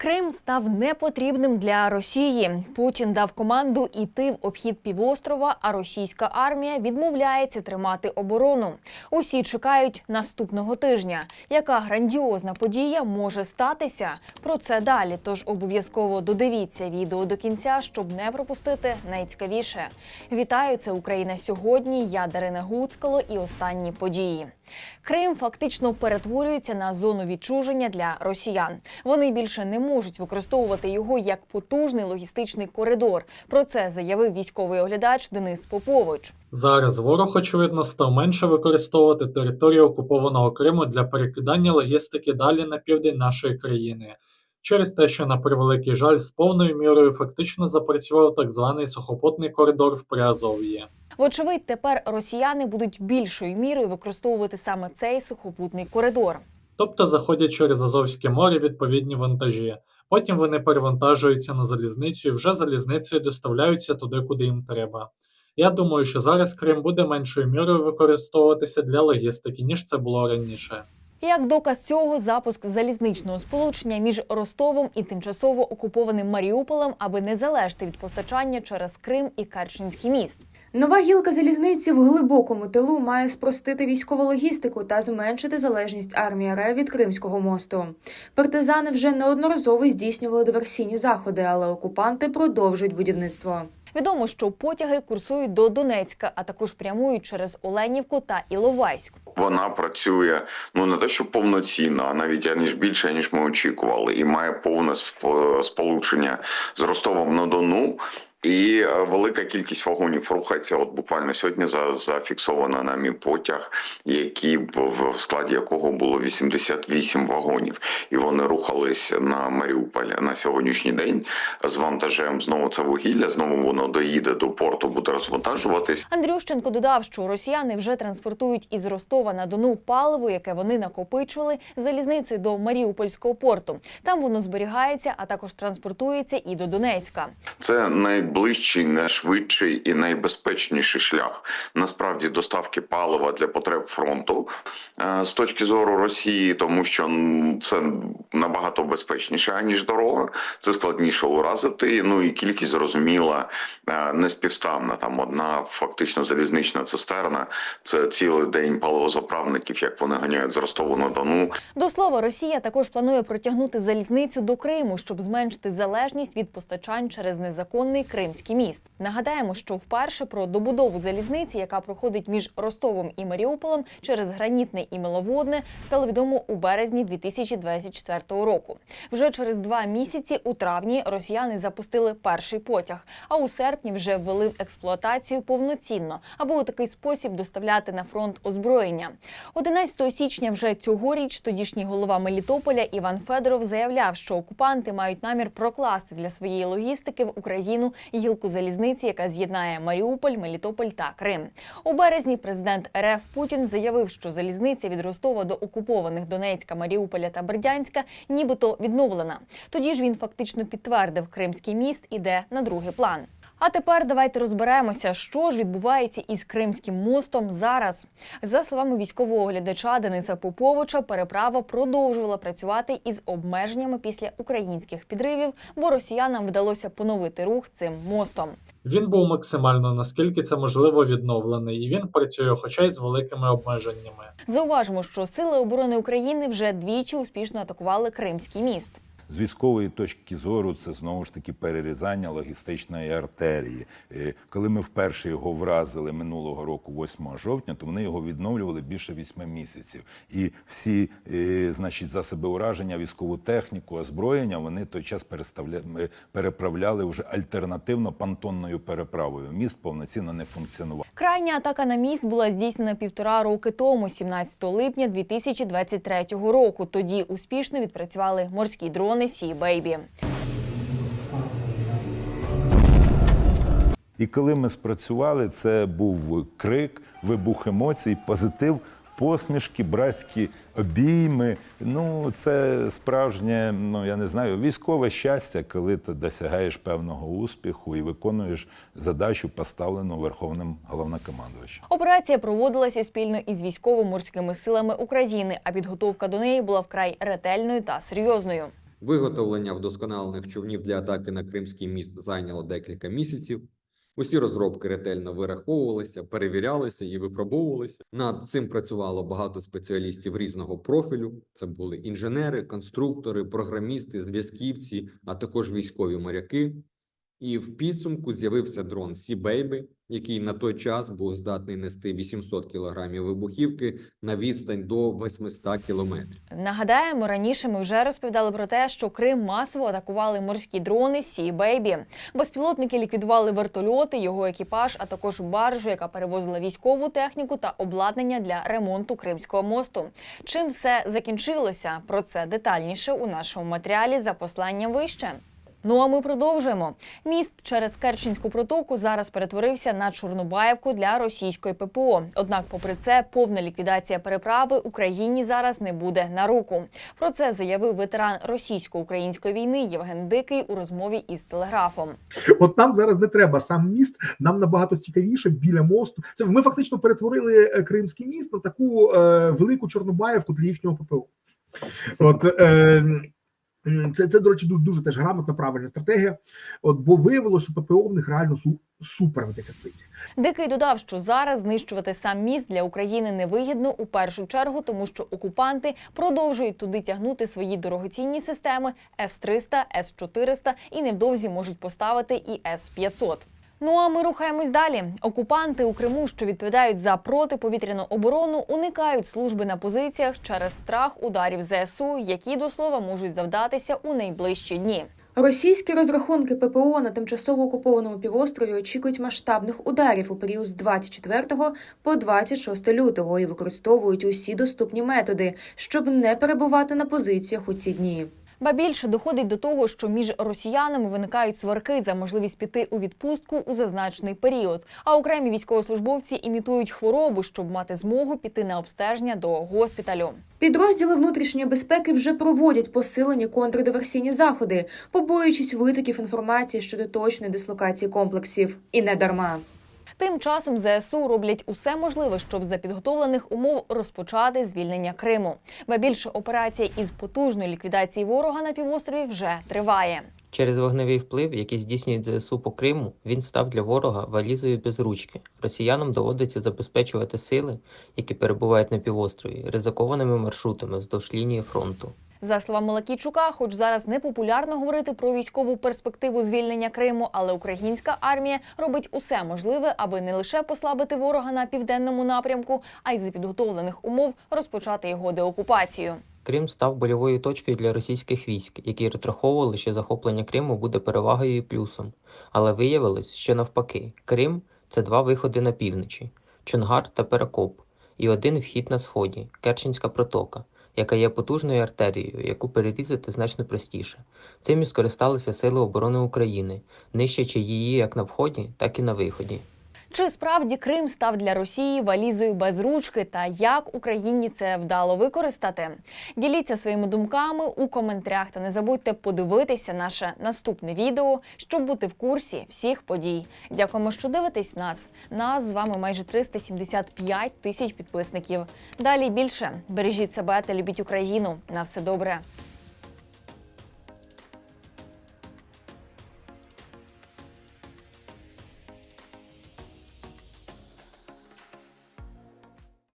Крим став непотрібним для Росії. Путін дав команду йти в обхід півострова, а російська армія відмовляється тримати оборону. Усі чекають наступного тижня. Яка грандіозна подія може статися? Про це далі. Тож обов'язково додивіться відео до кінця, щоб не пропустити найцікавіше. Вітаю, це Україна сьогодні. Я Дарина Гуцкало і останні події. Крим фактично перетворюється на зону відчуження для росіян. Вони більше не можуть використовувати його як потужний логістичний коридор. Про це заявив військовий оглядач Денис Попович. Зараз ворог, очевидно, став менше використовувати територію окупованого Криму для перекидання логістики далі на південь нашої країни, через те, що, на превеликий жаль, з повною мірою фактично запрацював так званий сухопутний коридор в Приазов'ї. Вочевидь, тепер росіяни будуть більшою мірою використовувати саме цей сухопутний коридор. Тобто заходять через Азовське море відповідні вантажі. Потім вони перевантажуються на залізницю і вже залізницею доставляються туди, куди їм треба. Я думаю, що зараз Крим буде меншою мірою використовуватися для логістики, ніж це було раніше. Як доказ цього, запуск залізничного сполучення між Ростовом і тимчасово окупованим Маріуполем, аби не залежати від постачання через Крим і Керченський міст. Нова гілка залізниці в глибокому тилу має спростити військову логістику та зменшити залежність армії РФ від Кримського мосту. Партизани вже неодноразово здійснювали диверсійні заходи, але окупанти продовжують будівництво. Відомо, що потяги курсують до Донецька, а також прямують через Оленівку та Іловайськ. Вона працює ну не те, що повноцінно, а навіть аніж більше, ніж ми очікували, і має повне сп- сполучення з Ростовом на Дону. І е, велика кількість вагонів рухається. От буквально сьогодні за зафіксовано нами потяг, який в складі якого було 88 вагонів, і вони рухались на Маріуполь на сьогоднішній день з вантажем. Знову це вугілля, знову воно доїде до порту, буде розвантажуватись. Андрющенко додав, що росіяни вже транспортують із Ростова на Дону паливо, яке вони накопичували залізницею до Маріупольського порту. Там воно зберігається, а також транспортується і до Донецька. Це найближчий, найшвидший і найбезпечніший шлях насправді доставки палива для потреб фронту е, з точки зору Росії, тому що це набагато безпечніше аніж дорога. Це складніше уразити. Ну і кількість зрозуміла е, неспівставна. Там одна фактично залізнична цистерна. Це цілий день паливозаправників, як вони ганяють з Ростову на Дону. До слова, Росія також планує протягнути залізницю до Криму, щоб зменшити залежність від постачань через незаконний Кримський міст. Нагадаємо, що вперше про добудову залізниці, яка проходить між Ростовом і Маріуполем через гранітне і миловодне, стало відомо у березні 2024 року. Вже через два місяці у травні росіяни запустили перший потяг, а у серпні вже ввели в експлуатацію повноцінно, аби у такий спосіб доставляти на фронт озброєння. 11 січня вже цьогоріч тодішній голова Мелітополя Іван Федоров заявляв, що окупанти мають намір прокласти для своєї логістики в Україну гілку залізниці, яка з'єднає Маріуполь, Мелітополь та Крим. У березні президент РФ Путін заявив, що залізниця від Ростова до окупованих Донецька, Маріуполя та Бердянська нібито відновлена. Тоді ж він фактично підтвердив, Кримський міст іде на другий план. А тепер давайте розберемося, що ж відбувається із Кримським мостом зараз. За словами військового оглядача Дениса Поповича, переправа продовжувала працювати із обмеженнями після українських підривів, бо росіянам вдалося поновити рух цим мостом. Він був максимально наскільки це можливо відновлений, і він працює, хоча й з великими обмеженнями. Зауважимо, що сили оборони України вже двічі успішно атакували Кримський міст. З військової точки зору це знову ж таки перерізання логістичної артерії. Е, Коли ми вперше його вразили минулого року, 8 жовтня, то вони його відновлювали більше 8 місяців. І всі, е, значить, засоби ураження, військову техніку, озброєння вони той час е, переправляли вже альтернативно понтонною переправою. Міст повноцінно не функціонував. Крайня атака на міст була здійснена півтора роки тому, 17 липня 2023 року. Тоді успішно відпрацювали морські дрони Сі Бейбі. І коли ми спрацювали, це був крик, вибух емоцій, позитив, посмішки, братські обійми. Ну, це справжнє, ну я не знаю, військове щастя, коли ти досягаєш певного успіху і виконуєш задачу, поставлену верховним головнокомандувачем. Операція проводилася спільно із військово-морськими силами України, а підготовка до неї була вкрай ретельною та серйозною. Виготовлення вдосконалених човнів для атаки на Кримський міст зайняло декілька місяців. Усі розробки ретельно вираховувалися, перевірялися і випробовувалися. Над цим працювало багато спеціалістів різного профілю. Це були інженери, конструктори, програмісти, зв'язківці, а також військові моряки. І в підсумку з'явився дрон Sea Baby, який на той час був здатний нести 800 кілограмів вибухівки на відстань до 800 кілометрів. Нагадаємо, раніше ми вже розповідали про те, що Крим масово атакували морські дрони Сі Бейбі. Безпілотники ліквідували вертольоти, його екіпаж, а також баржу, яка перевозила військову техніку та обладнання для ремонту Кримського мосту. Чим все закінчилося? Про це детальніше у нашому матеріалі за посланням вище. Ну а ми продовжуємо. Міст через Керченську протоку зараз перетворився на Чорнобаївку для російської ППО. Однак, попри це, повна ліквідація переправи Україні зараз не буде на руку. Про це заявив ветеран російсько-української війни Євген Дикий у розмові із телеграфом. От нам зараз не треба сам міст, нам набагато цікавіше біля мосту. Це ми фактично перетворили е, Кримський міст на таку е, велику Чорнобаївку для їхнього ППО. От е, це, це, до речі, дуже, дуже теж грамотна, правильна стратегія. От бо виявилося, що ППО в них реально су, супер в дефіциті. Дикий додав, що зараз знищувати сам міст для України невигідно у першу чергу, тому що окупанти продовжують туди тягнути свої дорогоцінні системи С-300, С-400 і невдовзі можуть поставити і С-500. Ну а ми рухаємось далі. Окупанти у Криму, що відповідають за протиповітряну оборону, уникають служби на позиціях через страх ударів ЗСУ, які до слова можуть завдатися у найближчі дні. Російські розрахунки ППО на тимчасово окупованому півострові очікують масштабних ударів у період з 24 по 26 лютого і використовують усі доступні методи, щоб не перебувати на позиціях у ці дні. Ба більше доходить до того, що між росіянами виникають сварки за можливість піти у відпустку у зазначений період. А окремі військовослужбовці імітують хворобу, щоб мати змогу піти на обстеження до госпіталю. Підрозділи внутрішньої безпеки вже проводять посилені контрдиверсійні заходи, побоюючись витоків інформації щодо точної дислокації комплексів. І не дарма. Тим часом ЗСУ роблять усе можливе, щоб за підготовлених умов розпочати звільнення Криму. Ба більше операція із потужної ліквідації ворога на півострові вже триває. Через вогневий вплив, який здійснюють ЗСУ по Криму, він став для ворога валізою без ручки. Росіянам доводиться забезпечувати сили, які перебувають на півострові, ризикованими маршрутами вздовж лінії фронту. За словами Лакійчука, хоч зараз не популярно говорити про військову перспективу звільнення Криму, але українська армія робить усе можливе, аби не лише послабити ворога на південному напрямку, а й за підготовлених умов розпочати його деокупацію. Крим став больовою точкою для російських військ, які розраховували, що захоплення Криму буде перевагою і плюсом. Але виявилось, що навпаки, Крим це два виходи на півночі: Чонгар та Перекоп, і один вхід на сході Керченська протока, яка є потужною артерією, яку перерізати значно простіше. Цим і скористалися Сили оборони України, нищачи її як на вході, так і на виході. Чи справді Крим став для Росії валізою без ручки та як Україні це вдало використати? Діліться своїми думками у коментарях та не забудьте подивитися наше наступне відео, щоб бути в курсі всіх подій. Дякуємо, що дивитесь нас. Нас з вами майже 375 тисяч підписників. Далі більше бережіть себе та любіть Україну. На все добре.